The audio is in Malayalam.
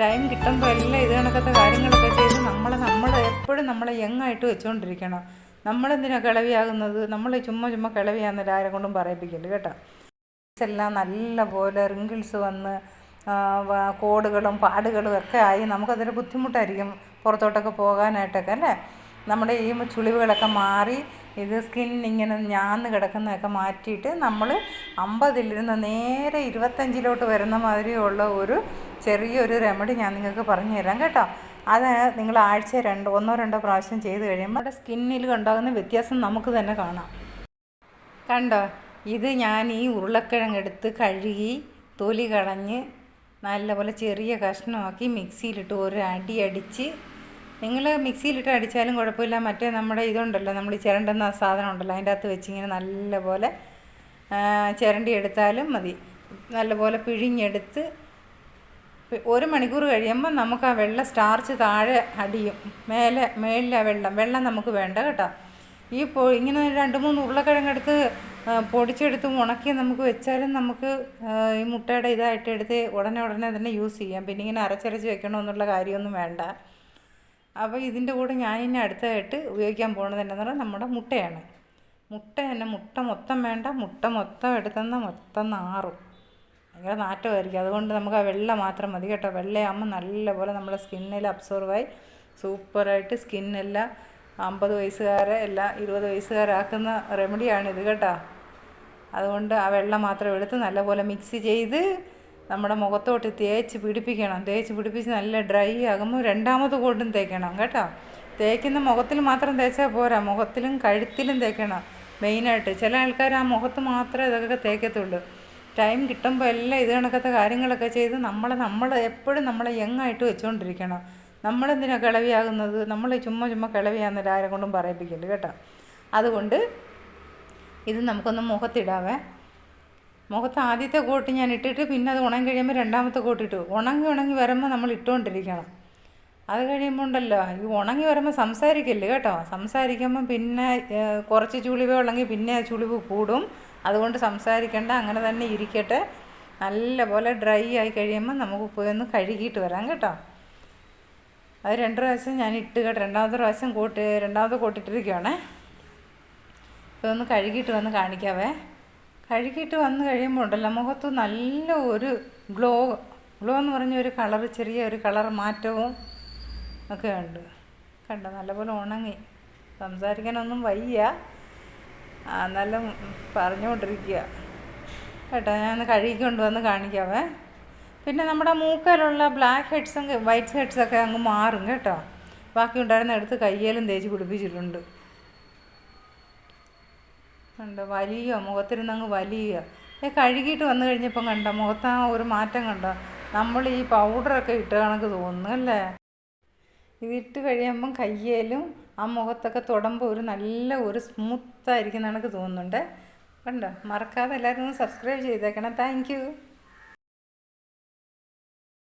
ടൈം കിട്ടുമ്പോൾ എല്ലാം ഇത് കണക്കത്തെ കാര്യങ്ങളൊക്കെ ചെയ്ത് നമ്മളെ നമ്മൾ എപ്പോഴും നമ്മളെ യങ്ങായിട്ട് വെച്ചുകൊണ്ടിരിക്കണം നമ്മളെന്തിനാണ് കിളവിയാകുന്നത്? നമ്മൾ ചുമ്മാ ചുമ്മാ കിളവിയാകുന്നില്ല ആരെ കൊണ്ടും പറയിപ്പിക്കില്ല കേട്ടോ. എല്ലാം നല്ല പോലെ റിങ്കിൾസ് വന്ന് കോടുകളും പാടുകളും ഒക്കെ ആയി നമുക്കതൊരു ബുദ്ധിമുട്ടായിരിക്കും പുറത്തോട്ടൊക്കെ പോകാനായിട്ടൊക്കെ അല്ലേ? നമ്മുടെ ഈ ചുളിവുകളൊക്കെ മാറി ഇത് സ്കിൻ ഇങ്ങനെ ഞാന്ന് കിടക്കുന്നതൊക്കെ മാറ്റിയിട്ട് നമ്മൾ അമ്പതിലിരുന്ന് നേരെ ഇരുപത്തഞ്ചിലോട്ട് വരുന്ന മാതിരിയുള്ള ഒരു ചെറിയൊരു റെമഡി ഞാൻ നിങ്ങൾക്ക് പറഞ്ഞു തരാം കേട്ടോ. അത് നിങ്ങൾ ആഴ്ച രണ്ടോ ഒന്നോ രണ്ടോ പ്രാവശ്യം ചെയ്ത് കഴിയുമ്പോൾ നമ്മുടെ സ്കിന്നിൽ ഉണ്ടാകുന്ന വ്യത്യാസം നമുക്ക് തന്നെ കാണാം. കണ്ടോ? ഇത് ഞാൻ ഈ ഉരുളക്കിഴങ്ങ് എടുത്ത് കഴുകി തൊലി കളഞ്ഞ് നല്ലപോലെ ചെറിയ കഷ്ണമാക്കി മിക്സിയിലിട്ട് ഒരു അടി അടിച്ച് നിങ്ങൾ മിക്സിയിലിട്ട് അടിച്ചാലും കുഴപ്പമില്ല. മറ്റേ നമ്മുടെ ഇതുണ്ടല്ലോ നമ്മൾ ചിരണ്ടുന്ന സാധനം ഉണ്ടല്ലോ അതിന്റെ അകത്ത് വെച്ചിങ്ങനെ നല്ലപോലെ ചിരണ്ടി എടുത്താലും മതി. നല്ലപോലെ പിഴിഞ്ഞെടുത്ത് ഒരു മണിക്കൂർ കഴിയുമ്പോൾ നമുക്ക് ആ വെള്ള സ്റ്റാർച്ച് താഴെ അടിയും. മേലെ മേളിലെ വെള്ളം. വെള്ളം നമുക്ക് വേണ്ട കേട്ടോ. ഈ പൊ ഇങ്ങനെ രണ്ട് മൂന്ന് ഉരുളക്കിഴങ്ങെടുത്ത് പൊടിച്ചെടുത്ത് ഉണക്കി നമുക്ക് വെച്ചാലും നമുക്ക് ഈ മുട്ടയുടെ ഇതായിട്ട് എടുത്ത് ഉടനെ ഉടനെ തന്നെ യൂസ് ചെയ്യാം. പിന്നെ ഇങ്ങനെ അരച്ചരച്ച് വെക്കണമെന്നുള്ള കാര്യമൊന്നും വേണ്ട. അപ്പോൾ ഇതിന്റെ കൂടെ ഞാൻ ഇനി അടുത്തതായിട്ട് ഉപയോഗിക്കാൻ പോകുന്നത് എന്നു പറഞ്ഞാൽ നമ്മുടെ മുട്ടയാണ്. മുട്ട തന്നെ മുട്ട മൊത്തം വേണ്ട. മുട്ട മൊത്തം എടുത്തെന്നാൽ മൊത്തം നാറും. ഭയങ്കര നാറ്റമായിരിക്കും. അതുകൊണ്ട് നമുക്ക് ആ വെള്ള മാത്രം മതി കേട്ടോ. വെള്ളയാകുമ്പോൾ നല്ലപോലെ നമ്മുടെ സ്കിന്നിൽ അബ്സോർവായി സൂപ്പറായിട്ട് സ്കിന്നെല്ലാം അമ്പത് വയസ്സുകാരെ എല്ലാം ഇരുപത് വയസ്സുകാരാക്കുന്ന റെമഡിയാണിത് കേട്ടോ. അതുകൊണ്ട് ആ വെള്ളം മാത്രം എടുത്ത് നല്ലപോലെ മിക്സ് ചെയ്ത് നമ്മുടെ മുഖത്തോട്ട് തേച്ച് പിടിപ്പിക്കണം. തേച്ച് പിടിപ്പിച്ച് നല്ല ഡ്രൈ ആകുമ്പോൾ രണ്ടാമത് കൊണ്ടും തേക്കണം കേട്ടോ. തേക്കുന്ന മുഖത്തിൽ മാത്രം തേച്ചാൽ പോരാ. മുഖത്തിലും കഴുത്തിലും തേക്കണം. മെയിനായിട്ട് ചില ആൾക്കാർ ആ മുഖത്ത് മാത്രമേ ഇതൊക്കെ തേക്കത്തുള്ളൂ. ടൈം കിട്ടുമ്പോൾ എല്ലാം ഇത് കണക്കത്തെ കാര്യങ്ങളൊക്കെ ചെയ്ത് നമ്മളെ നമ്മൾ എപ്പോഴും നമ്മളെ യങ്ങായിട്ട് വെച്ചുകൊണ്ടിരിക്കണം നമ്മളെന്തിനാണ് കിളവിയാകുന്നത്? നമ്മൾ ചുമ്മാ ചുമ്മാ കിളവിയാകുന്നില്ല ആരെ കൊണ്ടും പറയിപ്പിക്കില്ല കേട്ടോ? അതുകൊണ്ട് ഇത് നമുക്കൊന്ന് മുഖത്തിടാവേ. മുഖത്ത് ആദ്യത്തെ കോട്ട് ഞാൻ ഇട്ടിട്ട് പിന്നെ അത് ഉണങ്ങി കഴിയുമ്പോൾ രണ്ടാമത്തെ കോട്ട് ഇട്ടു. ഉണങ്ങി ഉണങ്ങി വരുമ്പോൾ നമ്മൾ ഇട്ടുകൊണ്ടിരിക്കണം അത് കഴിയുമ്പോൾ ഉണ്ടല്ലോ. ഈ ഉണങ്ങി വരുമ്പോൾ സംസാരിക്കല്ലേ കേട്ടോ? സംസാരിക്കുമ്പോൾ പിന്നെ കുറച്ച് ചുളിവ് ഉണങ്ങി പിന്നെ ചുളിവ് കൂടും. അതുകൊണ്ട് സംസാരിക്കേണ്ട അങ്ങനെ തന്നെ ഇരിക്കട്ടെ. നല്ലപോലെ ഡ്രൈ ആയി കഴിയുമ്പോൾ നമുക്ക് പോയി ഒന്ന് കഴുകിയിട്ട് വരാം കേട്ടോ. അത് രണ്ട് പ്രാവശ്യം ഞാൻ ഇട്ട് കേട്ടോ. രണ്ടാമത്തെ പ്രാവശ്യം കോട്ട് രണ്ടാമത്തെ ഇപ്പോൾ ഇതൊന്ന് കഴുകിയിട്ട് വന്ന് കാണിക്കാവേ. കഴുകിയിട്ട് വന്ന് കഴിയുമ്പോൾ ഉണ്ടല്ലോ മുഖത്ത് നല്ല ഒരു ഗ്ലോ ഗ്ലോ എന്ന് പറഞ്ഞ ഒരു കളർ ചെറിയ ഒരു കളർ മാറ്റവും ഒക്കെ ഉണ്ട്. കണ്ടോ? നല്ലപോലെ ഉണങ്ങി. സംസാരിക്കാനൊന്നും വയ്യ. ആ, നല്ല പറഞ്ഞുകൊണ്ടിരിക്കുക. കേട്ടോ ഞാൻ കഴുകിക്കൊണ്ട് വന്ന് കാണിക്കാവേ. പിന്നെ നമ്മുടെ മൂക്കയിലുള്ള ബ്ലാക്ക് ഹെഡ്സും വൈറ്റ് ഹെഡ്സൊക്കെ അങ്ങ് മാറും കേട്ടോ. ബാക്കി ഉണ്ടായിരുന്ന എടുത്ത് കയ്യേലും തേച്ച് പിടിപ്പിച്ചിട്ടുണ്ട്. കണ്ടോ വലിയ മുഖത്തിരുന്നങ്ങ് വലിയ ഏ കഴുകിയിട്ട് വന്നു കഴിഞ്ഞപ്പം കണ്ടോ മുഖത്ത് ഒരു മാറ്റം കണ്ടോ? നമ്മൾ ഈ പൗഡറൊക്കെ ഇട്ട് കണക്ക് തോന്നുന്നു അല്ലേ? ഇതിട്ട് കഴിയുമ്പം കയ്യേലും ആ മുഖത്തൊക്കെ തൊടുമ്പോൾ ഒരു നല്ല ഒരു സ്മൂത്തായിരിക്കും കണക്ക് തോന്നുന്നുണ്ട്. കണ്ടോ? മറക്കാതെ എല്ലാവരും സബ്സ്ക്രൈബ് ചെയ്തേക്കണം. താങ്ക്